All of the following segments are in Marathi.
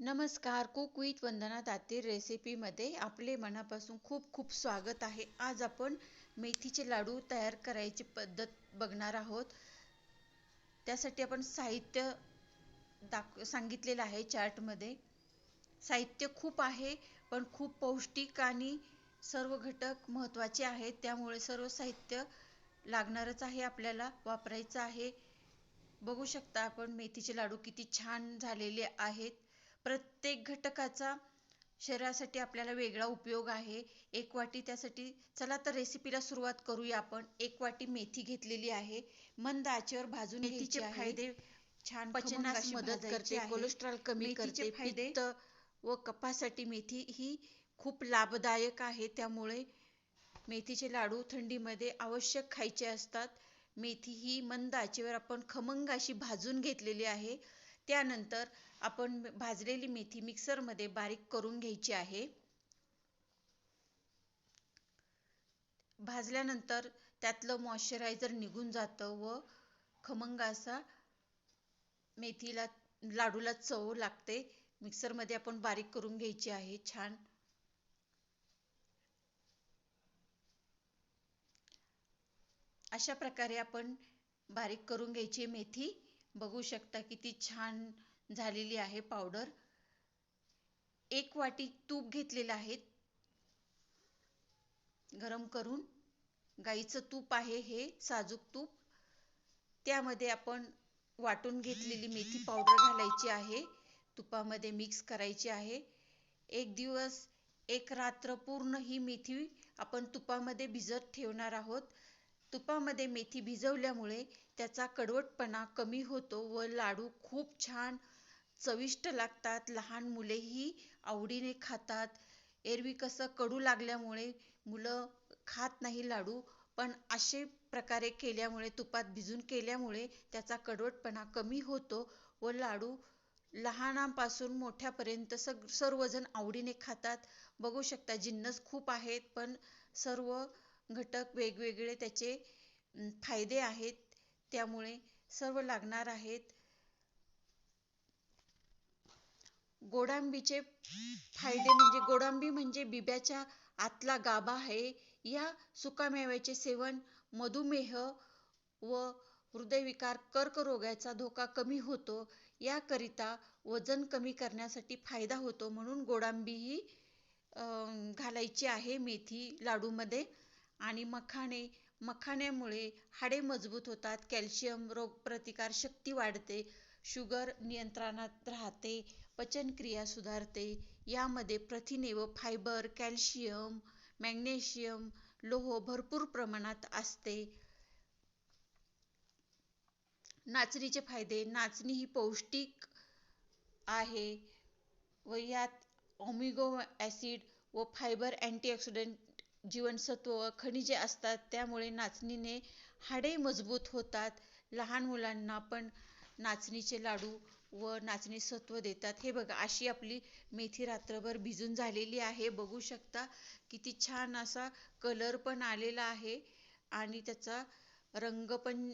नमस्कार कुक विथ वंदना दातीर रेसिपीमध्ये आपले मनापासून खूप खूप स्वागत आहे. आज आपण मेथीचे लाडू तयार करायची पद्धत बघणार आहोत. त्यासाठी आपण साहित्य दाख सांगितलेलं आहे चार्टमध्ये. साहित्य खूप आहे पण खूप पौष्टिक आणि सर्व घटक महत्त्वाचे आहेत. त्यामुळे सर्व साहित्य लागणारच आहे आपल्याला वापरायचं आहे. बघू शकता आपण मेथीचे लाडू किती छान झालेले आहेत. प्रत्येक घटकाचा शरीरासाठी आपल्याला वेगळा उपयोग आहे. एक वाटी त्यासाठी चला तर रेसिपीला सुरुवात करूया आपण. एक वाटी मेथी घेतलेली आहे. मंद आचेवर भाजून मेथीचे फायदे छान पचनास मदत करते कोलेस्ट्रॉल कमी करते फायदे? व कपासाठी मेथी ही खूप लाभदायक आहे. त्यामुळे मेथीचे लाडू थंडीमध्ये आवश्यक खायचे असतात. मेथी ही मंद आचेवर आपण खमंग अशी भाजून घेतलेली आहे. त्यानंतर आपण भाजलेली मेथी मिक्सरमध्ये बारीक करून घ्यायची आहे. भाजल्यानंतर त्यातलं मॉइश्चरायझर निघून जातं व खमंग असा मेथीला लाडूला चव लागते. मिक्सरमध्ये आपण बारीक करून घ्यायची आहे छान. अशा प्रकारे आपण बारीक करून घ्यायची मेथी. बघू शकता किती छान झालेली आहे पावडर. एक वाटी तूप घेतलेलं आहे. गरम करून गाईचं तूप आहे हे साजूक तूप. त्यामध्ये आपण वाटून घेतलेली मेथी पावडर घालायची आहे. तुपामध्ये मिक्स करायची आहे. एक दिवस एक रात्र पूर्ण ही मेथी आपण तुपामध्ये भिजत ठेवणार आहोत. तुपामध्ये मेथी भिजवल्यामुळे त्याचा कडवटपणा कमी होतो व लाडू खूप छान चविष्ट लागतात लहान मुलेही आवडीने खातात. एरवी कसं कडू लागल्यामुळे मुलं खात नाही लाडू पण असे प्रकारे केल्यामुळे तुपात भिजून केल्यामुळे त्याचा कडवटपणा कमी होतो व लाडू लहानांपासून मोठ्यापर्यंत सग सर्वजण आवडीने खातात. बघू शकता जिन्नस खूप आहेत पण सर्व घटक वेगवेगळे त्याचे फायदे आहेत. त्यामुळे सर्व लागणार आहेत. गोडांबीचे फायदे म्हणजे गोडांबी म्हणजे बिब्याच्या आतला गाभा आहे. या सुकामेव्याचे सेवन मधुमेह व हृदयविकार कर्करोगाचा धोका कमी होतो. याकरिता वजन कमी करण्यासाठी फायदा होतो म्हणून गोडांबी ही घालायची आहे मेथी लाडूमध्ये. आणि मखाणे मखाण्यामुळे हाडे मजबूत होतात कॅल्शियम रोगप्रतिकार शक्ती वाढते शुगर नियंत्रणात राहते पचनक्रिया सुधारते. यामध्ये प्रथिने व फायबर कॅल्शियम मॅग्नेशियम लोह भरपूर प्रमाणात असते. नाचणीचे फायदे नाचणी ही पौष्टिक आहे व यात ओमिगो ॲसिड व फायबर अँटीऑक्सिडंट जीवनसत्व व खनिजे असतात. त्यामुळे नाचणीने हाडे मजबूत होतात. लहान मुलांना पण नाचणीचे लाडू व नाचणी सत्व देतात. हे बघा अशी आपली मेथी रात्रभर भिजून झालेली आहे. बघू शकता किती छान असा कलर पण आलेला आहे आणि त्याचा रंग पण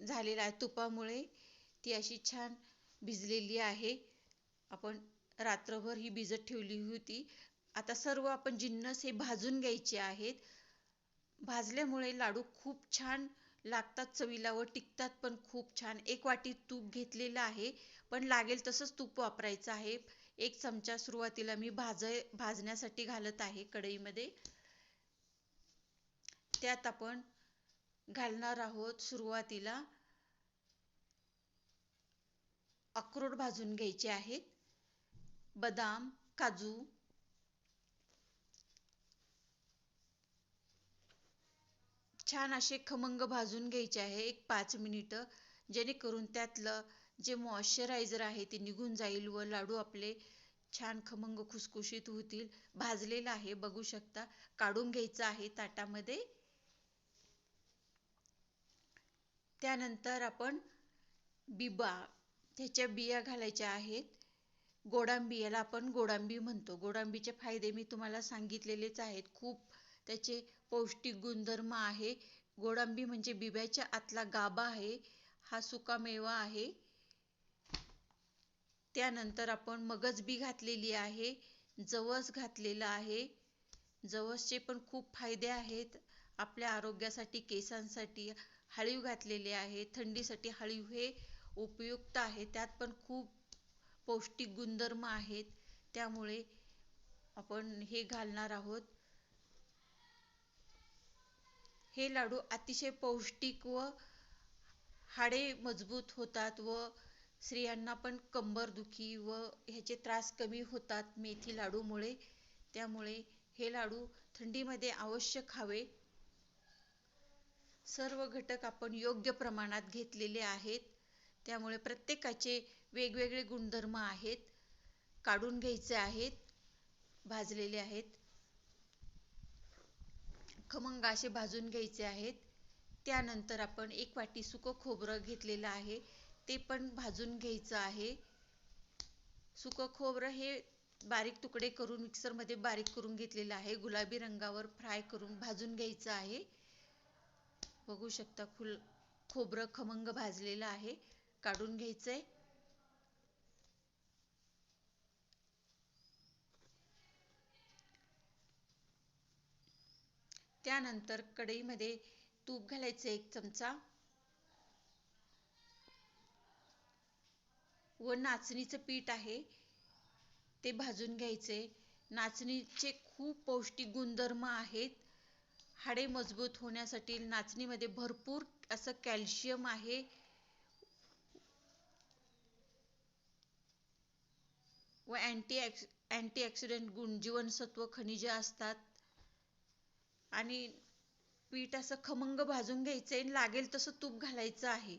झालेला आहे. तुपामुळे ती अशी छान भिजलेली आहे. आपण रात्रभर ही भिजत ठेवली होती. आता सर्व आपण जिन्नस हे भाजून घ्यायचे आहेत. भाजल्यामुळे लाडू खूप छान लागतात चवीला व टिकतात पण खूप छान. एक वाटी तूप घेतलेलं आहे पण लागेल तसंच तूप वापरायचं आहे. एक चमचा सुरुवातीला मी भाज भाजण्यासाठी घालत आहे कढईमध्ये. त्यात आपण घालणार आहोत सुरुवातीला अक्रोड भाजून घ्यायचे आहेत बदाम काजू छान असे खमंग भाजून घ्यायचे आहे एक पाच मिनिटं. जेणेकरून त्यातलं जे मॉइश्चरायझर आहे ते निघून जाईल व लाडू आपले छान खमंग खुसखुशीत होतील. भाजलेलं आहे बघू शकता. काढून घ्यायचं आहे ताटामध्ये. त्यानंतर आपण बिबा त्याच्या बिया घालायच्या आहेत. गोडांबी याला आपण गोडांबी म्हणतो. गोडांबीचे फायदे मी तुम्हाला सांगितलेलेच आहेत. खूप त्याचे पौष्टिक गुणधर्म आहे. गोडंबी म्हणजे बिब्याच्या आतला गाभा आहे. हा सुका मेवा आहे. त्यानंतर आपण मगज बी घातलेली आहे. जवस घातलेला आहे. जवसचे पण खूप फायदे आहेत. आपल्या आरोग्यासाठी केसांसाठी हळीव घातलेले आहे. थंडीसाठी हळीव हे उपयुक्त आहे. त्यात पण खूप पौष्टिक गुणधर्म आहेत. त्यामुळे आपण हे घालणार आहोत. हे लाडू अतिशय पौष्टिक व हाडे मजबूत होतात व स्त्रियांना पण कंबरदुखी व ह्याचे त्रास कमी होतात मेथी लाडूमुळे. त्यामुळे हे लाडू थंडीमध्ये अवश्य खावे. सर्व घटक आपण योग्य प्रमाणात घेतलेले आहेत. त्यामुळे प्रत्येकाचे वेगवेगळे गुणधर्म आहेत. काढून घ्यायचे आहेत. भाजलेले आहेत. खमंग असे भाजून घ्यायचे आहेत. त्यानंतर आपण एक वाटी सुकं खोबरं घेतलेलं आहे. ते पण भाजून घ्यायचं आहे. सुकं खोबरं हे बारीक तुकडे करून मिक्सरमध्ये बारीक करून घेतलेलं आहे. गुलाबी रंगावर फ्राय करून भाजून घ्यायचं आहे. बघू शकता फुल खोबरं खमंग भाजलेलं आहे. काढून घ्यायचंय. त्यानंतर कढईमध्ये तूप घालायचं एक चमचा. व नाचणीचं पीठ आहे ते भाजून घ्यायचे. नाचणीचे खूप पौष्टिक गुणधर्म आहेत. हाडे मजबूत होण्यासाठी नाचणीमध्ये भरपूर असं कॅल्शियम आहे. व अँटी अँटीऑक्सिडंट गुण जीवनसत्व खनिजे असतात. आणि पीठ असं खमंग भाजून घ्यायचंय लागेल तसं तूप घालायचं आहे.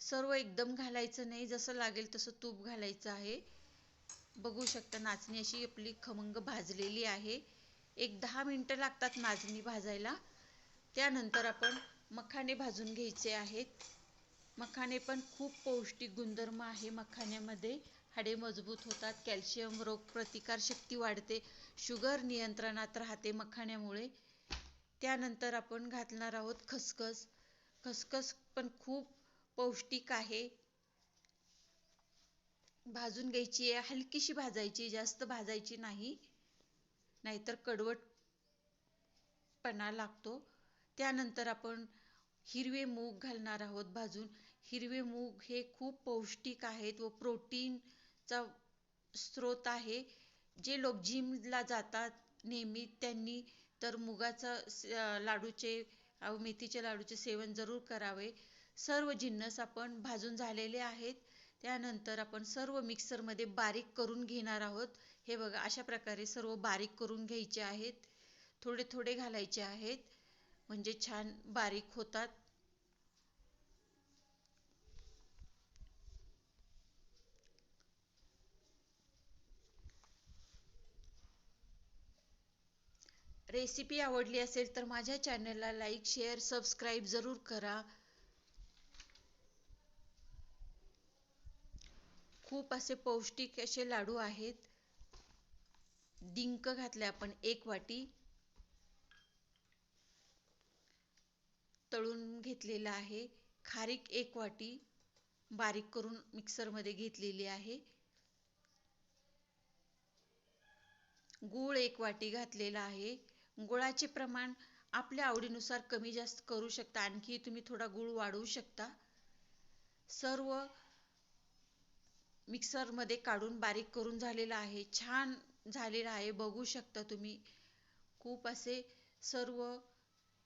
सर्व एकदम घालायचं नाही जसं लागेल तसं तूप घालायचं आहे. बघू शकता नाचणी अशी आपली खमंग भाजलेली आहे. एक दहा मिनटं लागतात नाचणी भाजायला. त्यानंतर आपण मखाने भाजून घ्यायचे आहेत. मखाने पण खूप पौष्टिक गुणधर्म आहे मखाण्यामध्ये. हाडे मजबूत होतात कॅल्शियम रोग प्रतिकार शक्ती वाढते शुगर नियंत्रणात राहते मखाण्यामुळे. त्यानंतर आपण घातणार आहोत खसखस. खसखस पण खूप पौष्टिक आहे. भाजून घ्यायची आहे हलकीशी भाजायची जास्त भाजायची नाही. नाहीतर कडवटपणा लागतो. त्यानंतर आपण हिरवे मूग घालणार आहोत भाजून. हिरवे मूग हे खूप पौष्टिक आहेत व प्रोटीनचा स्रोत आहे. जे लोक जिमला जातात नेहमी त्यांनी तर मुगाचा लाडूचे मेथीच्या लाडूचे सेवन जरूर करावे. सर्व जिन्नस आपण भाजून झालेले आहेत. त्यानंतर आपण सर्व मिक्सरमध्ये बारीक करून घेणार आहोत. हे बघा अशा प्रकारे सर्व बारीक करून घ्यायचे आहेत. थोडे थोडे घालायचे आहेत. म्हणजे छान बारीक होतात. रेसिपी आवडली असेल तर माझ्या चॅनलला लाईक शेअर सबस्क्राईब जरूर करा. खूप असे पौष्टिक असे लाडू आहेत. डिंक घातले आपण एक वाटी. तळून घेतलेला आहे. खारीक एक वाटी. बारीक करून मिक्सरमध्ये घेतलेली आहे. गूळ एक वाटी घातलेला आहे. गुळाचे प्रमाण आपल्या आवडीनुसार कमी जास्त करू शकता. आणखी तुम्ही थोडा गूळ वाढवू शकता. सर्व मिक्सरमध्ये काढून बारीक करून झालेला आहे. छान झालेला आहे. बघू शकता तुम्ही. खूप असे सर्व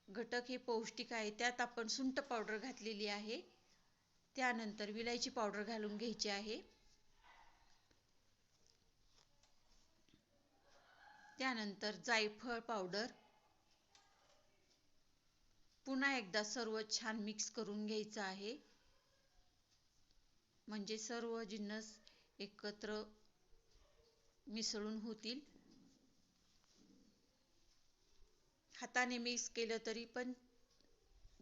घटक हे पौष्टिक आहे. त्यात आपण सुंठ पावडर घातलेली आहे. त्यानंतर विलायची पावडर घालून घ्यायची आहे. त्यानंतर जायफळ पावडर पुन्हा एकदा सर्व छान मिक्स करून घ्यायचं आहे. म्हणजे सर्व जिन्नस एकत्र मिसळून होतील. हाताने मिक्स केलं तरी पण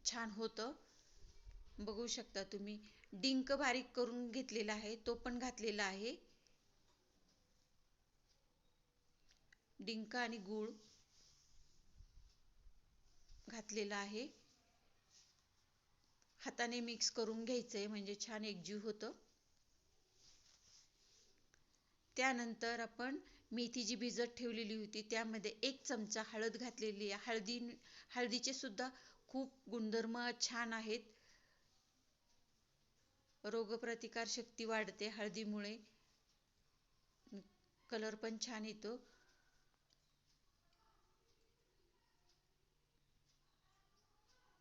छान होतं. बघू शकता तुम्ही. डिंक बारीक करून घेतलेला आहे तो पण घातलेला आहे. डिंक आणि गूळ घातलेला आहे. हाताने मिक्स करून घ्यायचंय म्हणजे छान एकजीव होतं. त्यानंतर आपण मेथी जी भिजत ठेवलेली होती त्यामध्ये एक चमचा हळद घातलेली आहे. हळदी हळदीचे सुद्धा खूप गुणधर्म छान आहेत. रोगप्रतिकार शक्ती वाढते हळदीमुळे. कलर पण छान येतो.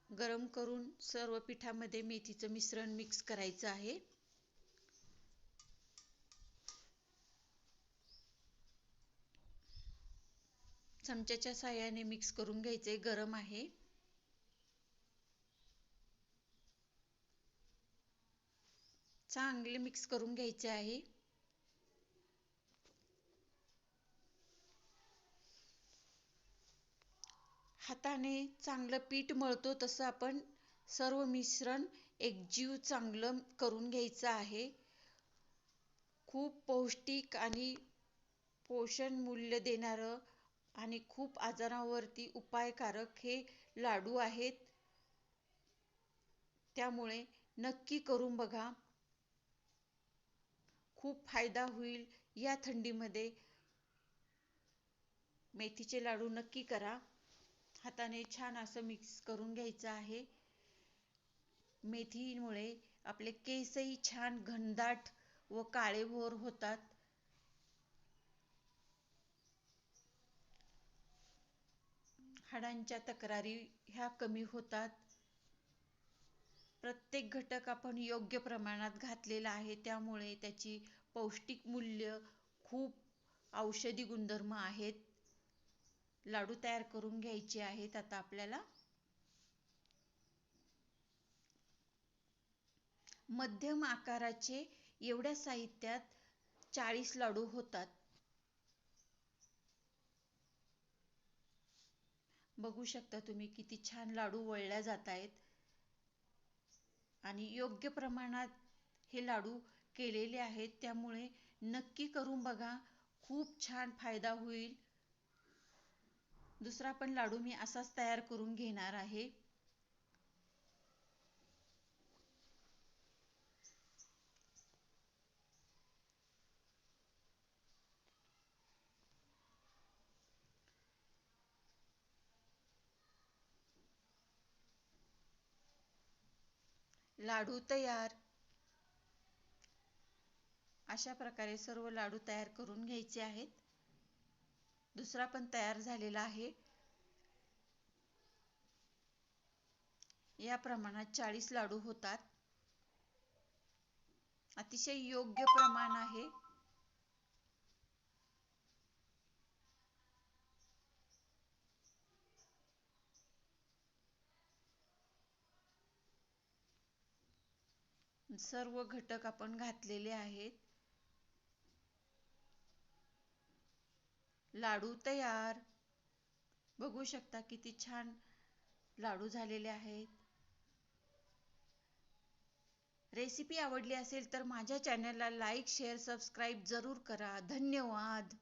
गरम करून सर्व पिठामध्ये मेथीचं मिश्रण मिक्स करायचं आहे. चमच्याच्या साह्याने मिक्स करून घ्यायचे गरम आहे. चांगले मिक्स करून घ्यायचे आहे. हाताने चांगलं पीठ मळतो तसं आपण सर्व मिश्रण एकजीव चांगलं करून घ्यायचं आहे. खूप पौष्टिक आणि पोषण मूल्य देणारं आणि खूप आजारावरती उपायकारक हे लाडू आहेत. त्यामुळे नक्की करून बघा. खूप फायदा होईल या थंडीमध्ये. मेथीचे लाडू नक्की करा. हाताने छान असं मिक्स करून घ्यायचं आहे. मेथीमुळे आपले केसही छान घनदाट व काळेभोर होतात. हाडांच्या तक्रारी ह्या कमी होतात. प्रत्येक घटक आपण योग्य प्रमाणात घातलेला आहे त्यामुळे त्याची पौष्टिक मूल्य खूप औषधी गुणधर्म आहेत. लाडू तयार करून घ्यायचे आहेत आता आपल्याला. मध्यम आकाराचे एवढ्या साहित्यात चाळीस लाडू होतात. बघू शकता तुम्ही किती छान लाडू वळल्या जात आहेत. आणि योग्य प्रमाणात हे लाडू केलेले आहेत. त्यामुळे नक्की करून बघा. खूप छान फायदा होईल. दुसरा पण लाडू मी असाच तयार करून घेणार आहे. लाडू तयार. अशा प्रकारे सर्व लाडू तयार करून घ्यायचे आहेत. दुसरा पण तयार झालेला आहे. या प्रमाणात चाळीस लाडू होतात. अतिशय योग्य प्रमाण आहे. सर्व घटक आपण घातलेले आहेत. लाडू तयार. बघू शकता किती छान लाडू झालेले आहेत. रेसिपी आवडली असेल तर माझ्या चॅनलला लाईक शेअर सबस्क्राईब जरूर करा. धन्यवाद.